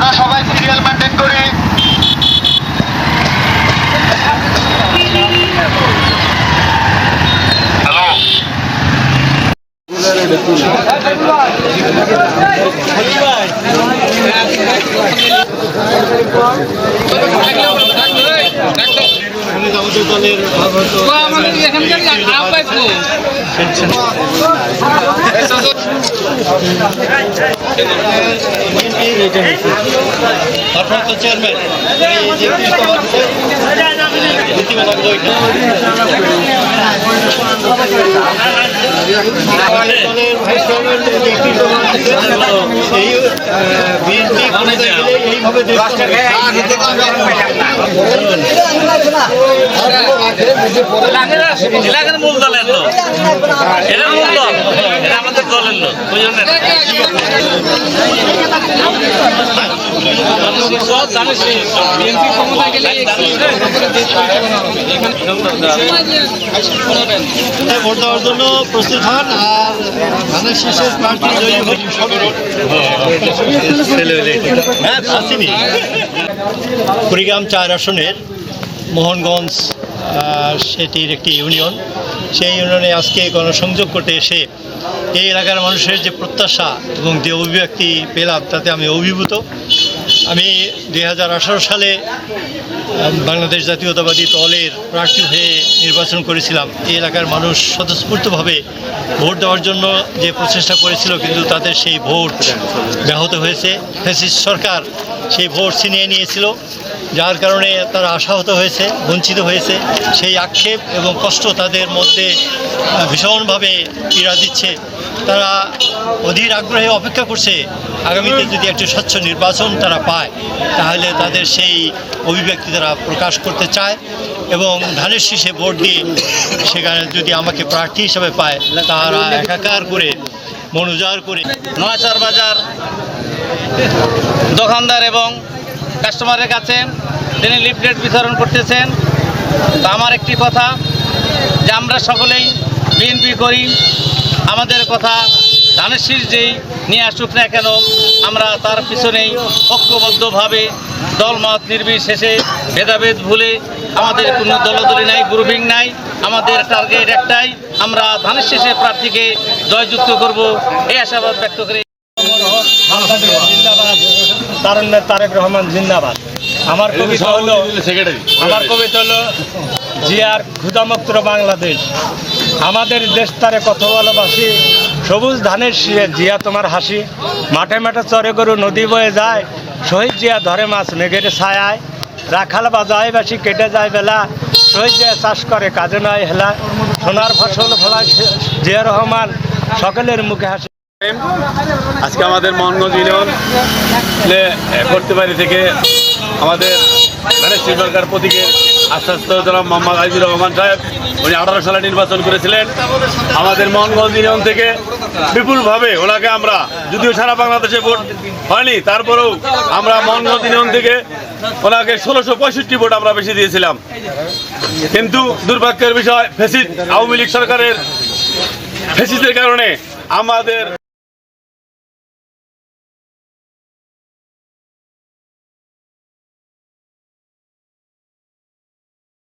আমরা সবাই serial maintain করি। হ্যালো। আমাদের এখানকার আব্বাই তো চেয়ারম্যান এই এলাকার মূল দলের লোক। এটা মূল দল। এটা আমাদের দলের লোক। ওই জন্য বিএনপি ক্ষমতায় গেলে হ্যাঁ কুড়িগ্রাম চার আসনের মোহনগঞ্জ সেটির একটি ইউনিয়ন। সেই ইউনিয়নে আজকে গণসংযোগ করতে এসে এই এলাকার মানুষের যে প্রত্যাশা এবং যে অভিব্যক্তি পেলাম, তাতে আমি অভিভূত। আমি দু হাজার আঠারো সালে বাংলাদেশ জাতীয়তাবাদী দলের প্রার্থী হয়ে নির্বাচন করেছিলাম। এই এলাকার মানুষ স্বতঃস্ফূর্তভাবে ভোট দেওয়ার জন্য যে প্রচেষ্টা করেছিল, কিন্তু তাদের সেই ভোট ব্যাহত হয়েছে। ফ্যাসিস্ট সরকার সেই ভোট ছিনিয়ে নিয়েছিল, যার কারণে তারা আশাহত হয়েছে, বঞ্চিত হয়েছে। সেই আক্ষেপ এবং কষ্ট তাদের মধ্যে ভীষণভাবে পীড়া দিচ্ছে। তারা অধীর আগ্রহে অপেক্ষা করছে আগামীতে যদি একটি স্বচ্ছ নির্বাচন তারা পায়, তাহলে তাদের সেই অভিব্যক্তি তারা প্রকাশ করতে চায় এবং ধানের শীষে ভোট দিয়ে সেখানে যদি আমাকে প্রার্থী হিসেবে পায়, তারা একাকার করে মনোজার করে নয়াচার বাজার দোকানদার এবং কাস্টমারের কাছে তিনি লিফলেট বিতরণ করতেছেন। আমার একটি কথা, যে আমরা সকলেই বিএনপি করি আমাদের কথা ধানের শীষ যেই নিয়ে আসুক না কেন আমরা তার পিছনেই ঐক্যবদ্ধভাবে দলমত নির্বিশেষে ভেদাভেদ ভুলে আমাদের কোনো দলদলি নাই গ্রুপিং নাই আমাদের টার্গেট একটাই আমরা ধানের শীষের প্রার্থীকে জয়যুক্ত করব এই আশাবাদ ব্যক্ত করে তারুণ্যের তারেক রহমান জিন্দাবাদ। আমার কবিতা হলো আমার কবিতা হলো জিয়ার ক্ষুদামুক্ত বাংলাদেশ। আমাদের দেশ তারে কত ভালোবাসি। সবুজ ধানের শিরে জিয়া তোমার হাসি। মাঠে মাঠে চরে গরু নদী বয়ে যায়। শহীদ জিয়া ধরে মাছ মেঘের ছায়ায়। রাখাল বাজায় বাসি কেটে যায় বেলা। শহীদ জিয়া চাষ করে, কাজে নয় হেলা। সোনার ফসল ফলায় জিয়া রহমান। সকলের মুখে হাসি। আজকে আমাদের মোহনগঞ্জ ইউনিয়ন পারি থেকে আমাদের শীষ সরকার প্রতীকের আশ্বাস্ত জনাব মোহাম্মদ আজিজুর রহমান সাহেব, উনি আঠারো সালে নির্বাচন করেছিলেন। আমাদের মোহনগঞ্জ ইউনিয়ন থেকে বিপুলভাবে ওনাকে আমরা, যদিও সারা বাংলাদেশে ভোট হয়নি, তারপরেও আমরা মোহনগঞ্জ ইউনিয়ন থেকে ওনাকে ষোলোশো পঁয়ষট্টি ভোট আমরা বেশি দিয়েছিলাম। কিন্তু দুর্ভাগ্যের বিষয় ফেসিদ আওয়ামী লীগ সরকারের ফেসিসের কারণে আমাদের